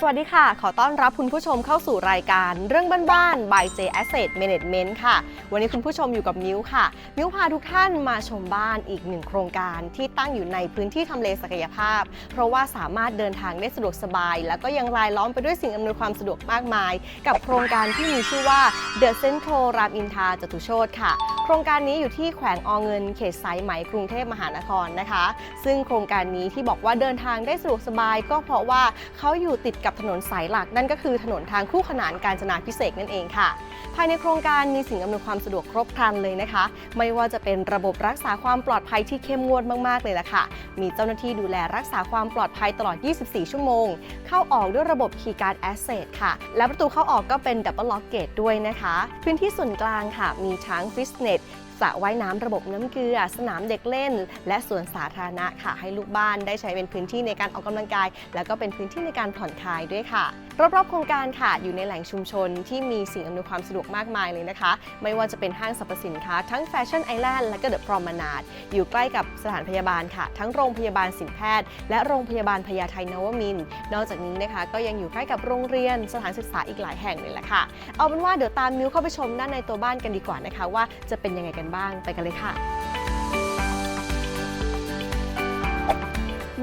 สวัสดีค่ะ ขอต้อนรับคุณผู้ชมเข้าสู่รายการเรื่องบ้านๆ by J Asset Management ค่ะ วันนี้คุณผู้ชมอยู่กับมิ้วค่ะ มิ้วพาทุกท่านมาชมบ้านอีกหนึ่งโครงการที่ตั้งอยู่ในพื้นที่ทำเลศักยภาพ เพราะว่าสามารถเดินทางได้สะดวกสบาย แล้วก็ยังรายล้อมไปด้วยสิ่งอำนวยความสะดวกมากมาย กับโครงการที่มีชื่อว่า The Central รามอินทราจตุโชตค่ะ โครงการนี้อยู่ที่แขวงอเงินเขตสายไหมกรุงเทพมหานครนะคะ ซึ่งโครงการนี้ที่บอกว่าเดินทางได้สะดวกสบาย ก็เพราะว่าเขาอยู่ติดกับถนนสายหลักนั่นก็คือถนนทางคู่ขนานการจนาพิเศษนั่นเองค่ะ ภายในโครงการมีสิ่งอำนวยความสะดวกครบครันเลยนะคะ ไม่ว่าจะเป็นระบบรักษาความปลอดภัยที่เข้มงวดมากๆเลยล่ะค่ะ มีเจ้าหน้าที่ดูแลรักษาความปลอดภัยตลอด 24 ชั่วโมง เข้าออกด้วยระบบ Keyguard Access ค่ะ และประตูเข้าออกก็เป็น Double Lock Gate ด้วยนะคะ พื้นที่ส่วนกลางค่ะ มีทั้งฟิตเนส สระว่ายน้ำระบบน้ำเกลือ สนามเด็กเล่น และสวนสาธารณะค่ะ ให้ลูกบ้านได้ใช้เป็นพื้นที่ในการออกกำลังกาย แล้วก็เป็นพื้นที่ในการผ่อนคลายด้วยค่ะ รอบๆโครงการค่ะ อยู่ในแหล่งชุมชนที่มีสิ่งอำนวยความสะดวกมากมายเลยนะคะ ไม่ว่าจะเป็นห้างสรรพสินค้า ทั้งแฟชั่นไอแลนด์และก็เดอะพรอมนาดอยู่ใกล้กับสถานพยาบาลค่ะ ทั้งโรงพยาบาลสินแพทย์ และโรงพยาบาลพญาไทนวมิน นอกจากนี้นะคะ ก็ยังอยู่ใกล้กับโรงเรียนสถานศึกษาอีกหลายแห่งเลยแหละค่ะ เอาเป็นว่าเดี๋ยวตามมิวเข้าไปชมด้านในตัวบ้านกันดีกว่านะคะ ว่าจะเป็นยังไงกันบ้างไปกันเลยค่ะ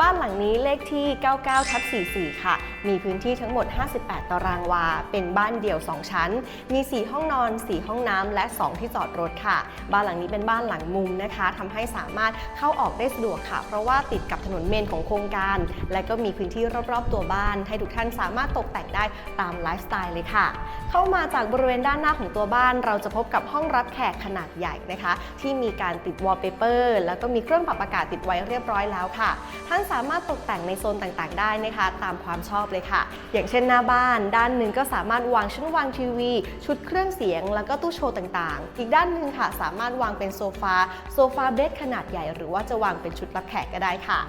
บ้านหลังนี้เลขที่ 99ทับ44 ค่ะ มีพื้นที่ทั้งหมด 58 ตารางวา เป็นบ้านเดี่ยว 2 ชั้น มี 4 ห้องนอน 4 ห้องน้ำและ 2 ที่จอดรถค่ะ บ้านหลังนี้เป็นบ้านหลังมุมนะคะทำให้สามารถเข้าออกได้สะดวกค่ะ เพราะว่าติดกับถนนเมนของโครงการ และก็มีพื้นที่รอบๆ ตัวบ้าน ให้ทุกท่านสามารถตกแต่งได้ตามไลฟ์สไตล์เลยค่ะ เข้ามาจากบริเวณด้านหน้าของตัวบ้าน เราจะพบกับห้องรับแขกขนาดใหญ่นะคะ ที่มีการติดวอลเปเปอร์แล้วก็มีเครื่องปรับอากาศติดไว้เรียบร้อยแล้วค่ะท่านสามารถตกแต่งในโซนต่างๆ ได้นะคะ ตามความชอบเลยค่ะ อย่างเช่นหน้าบ้าน ด้านหนึ่งก็สามารถวางชั้นวางทีวี ชุดเครื่องเสียง แล้วก็ตู้โชว์ต่างๆ อีกด้านหนึ่งค่ะ สามารถวางเป็นโซฟาโซฟาเบดขนาดใหญ่ หรือว่าจะวางเป็นชุดรับแขกก็ได้ค่ะ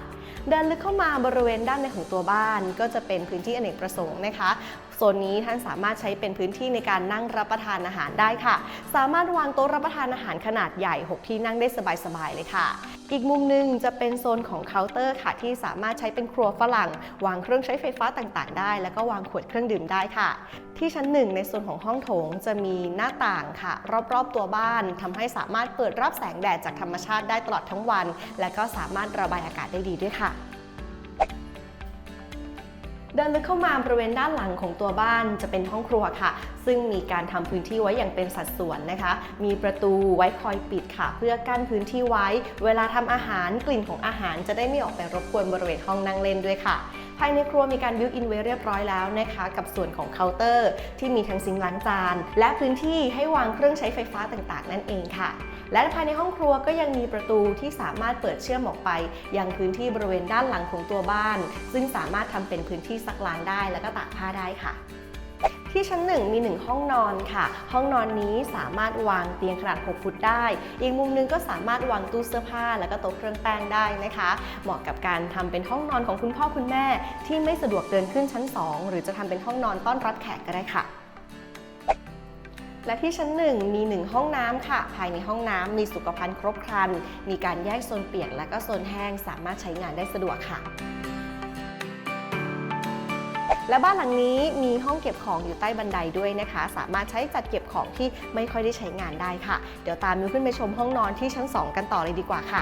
เดินลึกเข้ามาบริเวณด้านในของตัวบ้าน ก็จะเป็นพื้นที่อเนกประสงค์นะคะโซนนี้ท่านสามารถใช้เป็นพื้นที่ในการนั่งรับประทานอาหารได้ค่ะ สามารถวางโต๊ะรับประทานอาหารขนาดใหญ่ 6 ที่นั่งได้สบายๆเลยค่ะ อีกมุมหนึ่งจะเป็นโซนของเคาน์เตอร์ค่ะ ที่สามารถใช้เป็นครัวฝรั่ง วางเครื่องใช้ไฟฟ้าต่างๆ ได้ แล้วก็วางขวดเครื่องดื่มได้ค่ะ ที่ชั้นหนึ่งในโซนของห้องโถงจะมีหน้าต่างค่ะ รอบๆตัวบ้านทำให้สามารถเปิดรับแสงแดดจากธรรมชาติได้ตลอดทั้งวัน และก็สามารถระบายอากาศได้ดีด้วยค่ะ เดินลึกเข้ามาบริเวณด้านหลังของตัวบ้านจะเป็นห้องครัวค่ะ ซึ่งมีการทำพื้นที่ไว้อย่างเป็นสัดส่วนนะคะ มีประตูไว้คอยปิดค่ะ เพื่อกั้นพื้นที่ไว้ เวลาทำอาหารกลิ่นของอาหารจะได้ไม่ออกไปรบกวนบริเวณห้องนั่งเล่นด้วยค่ะภายในครัวมีการบิวอินไว้เรียบร้อยแล้วนะคะ กับส่วนของเคาน์เตอร์ ที่มีทั้งซิงค์ล้างจาน และพื้นที่ให้วางเครื่องใช้ไฟฟ้าต่างๆ นั่นเองค่ะ และภายในห้องครัวก็ยังมีประตูที่สามารถเปิดเชื่อมออกไป ยังพื้นที่บริเวณด้านหลังของตัวบ้าน ซึ่งสามารถทำเป็นพื้นที่ซักล้างได้ แล้วก็ตากผ้าได้ค่ะที่ชั้นหนึ่งมีหนึ่งห้องนอนค่ะ ห้องนอนนี้สามารถวางเตียงขนาด 6 ฟุตได้ อีกมุมนึงก็สามารถวางตู้เสื้อผ้า แล้วก็โต๊ะเครื่องแป้งได้นะคะ เหมาะกับการทำเป็นห้องนอนของคุณพ่อคุณแม่ ที่ไม่สะดวกเดินขึ้นชั้น 2 หรือจะทำเป็นห้องนอนต้อนรับแขกก็ได้ค่ะ และที่ชั้นหนึ่งมีหนึ่งห้องน้ำค่ะ ภายในห้องน้ำมีสุขภัณฑ์ครบครัน มีการแยกโซนเปียกและก็โซนแห้งสามารถใช้งานได้สะดวกค่ะและบ้านหลังนี้มีห้องเก็บของอยู่ใต้บันไดด้วยนะคะ สามารถใช้จัดเก็บของที่ไม่ค่อยได้ใช้งานได้ค่ะ เดี๋ยวตามมิวขึ้นไปชมห้องนอนที่ชั้น 2 กันต่อเลยดีกว่าค่ะ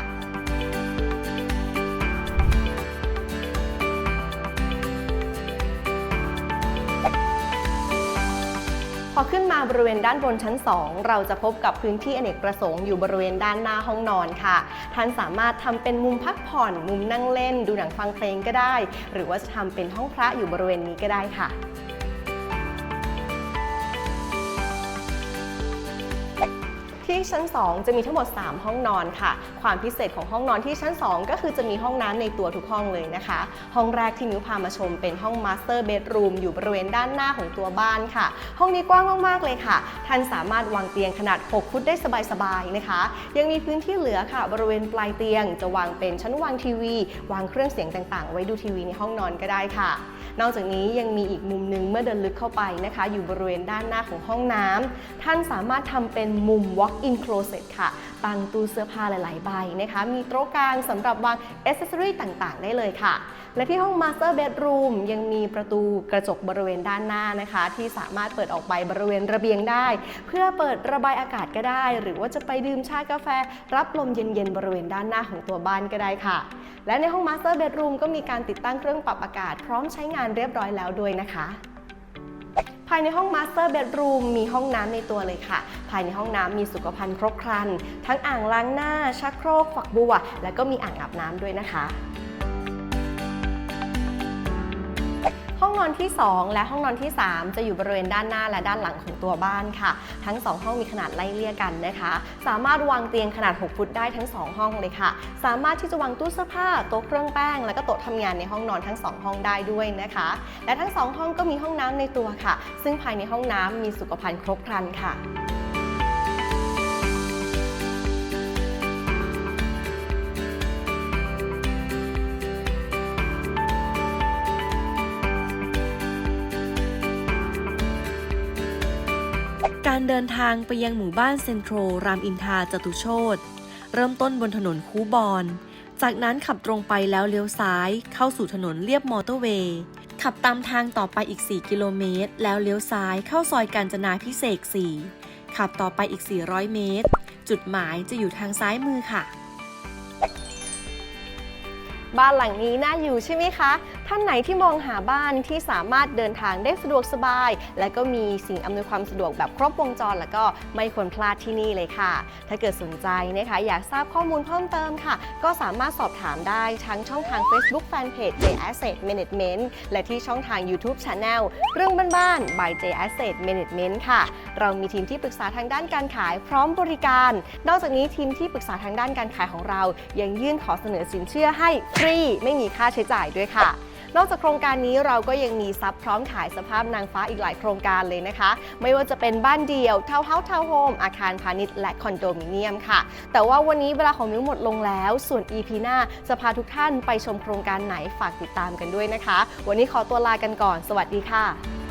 พอขึ้นมาบริเวณด้านบนชั้น 2 เราจะพบกับพื้นที่อเนกประสงค์อยู่บริเวณด้านหน้าห้องนอนค่ะ ท่านสามารถทำเป็นมุมพักผ่อน มุมนั่งเล่น ดูหนังฟังเพลงก็ได้ หรือว่าจะทำเป็นห้องพระอยู่บริเวณนี้ก็ได้ค่ะ ที่ชั้น 2 จะมีทั้งหมด 3 ห้องนอนค่ะ ความพิเศษของห้องนอนที่ชั้น 2 ก็คือจะมีห้องน้ำในตัวทุกห้องเลยนะคะ ห้องแรกที่มิวพามาชมเป็นห้องมาสเตอร์เบดรูมอยู่บริเวณด้านหน้าของตัวบ้านค่ะ ห้องนี้กว้างมากๆเลยค่ะ ท่านสามารถวางเตียงขนาด 6 ฟุตได้สบายๆนะคะ ยังมีพื้นที่เหลือค่ะ บริเวณปลายเตียง จะวางเป็นชั้นวางทีวี วางเครื่องเสียงต่างๆ ไว้ดูทีวีในห้องนอนก็ได้ค่ะ นอกจากนี้ยังมีอีกมุมหนึ่งเมื่อเดินลึกเข้าไปนะคะ อยู่บริเวณด้านหน้าของห้องน้ำท่านสามารถทำเป็นมุม walk-in closet ค่ะ ตั้งตู้เสื้อผ้าหลาย ๆ ใบนะคะ มีโต๊ะกลางสำหรับวางอ c เซสซอรี่ต่างๆ ได้เลยค่ะ และที่ห้อง Master Bedroom ยังมีประตูกระจกบริเวณด้านหน้านะคะ ที่สามารถเปิดออกไปบริเวณระเบียงได้ เพื่อเปิดระบายอากาศก็ได้ หรือว่าจะไปดื่มชากาแฟ รับลมเย็น ๆ บริเวณด้านหน้าของตัวบ้านก็ได้ค่ะ และในห้อง Master Bedroom ก็มีการติดตั้งเครื่องปรับอากาศ พร้อมใช้งานเรียบร้อยแล้วด้วยนะคะ ภายในห้องมาสเตอร์เบดรูมมีห้องน้ำในตัวเลยค่ะ ภายในห้องน้ำมีสุขภัณฑ์ครบครัน ทั้งอ่างล้างหน้าชักโครกฝักบัว และก็มีอ่างอาบน้ำด้วยนะคะ องนอนที่ 2 และห้องนอนที่ 3 จะอยู่บริเวณด้านหน้าและด้านหลังของตัวบ้านค่ะ ทั้ง 2 ห้องมีขนาดไล่เลี่ยกันนะคะ สามารถวางเตียงขนาด 6 ฟุตได้ทั้ง 2 ห้องเลยค่ะ สามารถที่จะวางตู้เสื้อผ้าโต๊ะเครื่องแป้ง และก็โต๊ะทำงานในห้องนอนทั้ง 2 ห้องได้ด้วยนะคะ และทั้ง 2 ห้องก็มีห้องน้ำในตัวค่ะ ซึ่งภายในห้องน้ำมีสุขภัณฑ์ครบครันค่ะ การเดินทางไปยังหมู่บ้านเซ็นทรัลรามอินทราจตุโชตเริ่มต้นบนถนนคูบอน จากนั้นขับตรงไปแล้วเลี้ยวซ้าย เข้าสู่ถนนเลียบมอเตอร์เวย์ขับตามทางต่อไปอีก 4 กิโลเมตร แล้วเลี้ยวซ้ายเข้าซอยกาญจนาพิเศษ 4 ขับต่อไปอีก 400 เมตร จุดหมายจะอยู่ทางซ้ายมือค่ะ บ้านหลังนี้น่าอยู่ใช่ไหมคะท่านไหนที่มองหาบ้านที่สามารถเดินทางได้สะดวกสบาย และก็มีสิ่งอำนวยความสะดวกแบบครบวงจร แล้วก็ไม่ควรพลาดที่นี่เลยค่ะ ถ้าเกิดสนใจนะคะอยากทราบข้อมูลเพิ่มเติมค่ะ ก็สามารถสอบถามได้ทั้งช่องทาง Facebook Fanpage J Asset Management และที่ช่องทาง YouTube Channel เรื่องบ้านๆ by J Asset Management ค่ะ เรามีทีมที่ปรึกษาทางด้านการขายพร้อมบริการ นอกจากนี้ทีมที่ปรึกษาทางด้านการขายของเรา ยังยื่นขอเสนอสินเชื่อให้ฟรี ไม่มีค่าใช้จ่ายด้วยค่ะ นอกจากโครงการนี้เราก็ยังมีซับพร้อมขายสภาพนางฟ้าอีกหลายโครงการเลยนะคะ ไม่ว่าจะเป็นบ้านเดี่ยวทาวน์เฮาส์ทาวน์โฮมอาคารพาณิชย์และคอนโดมิเนียมค่ะ แต่ว่าวันนี้เวลาของมิ้วหมดลงแล้ว ส่วน EP หน้าจะพาทุกท่านไปชมโครงการไหนฝากติดตามกันด้วยนะคะ วันนี้ขอตัวลากันก่อน สวัสดีค่ะ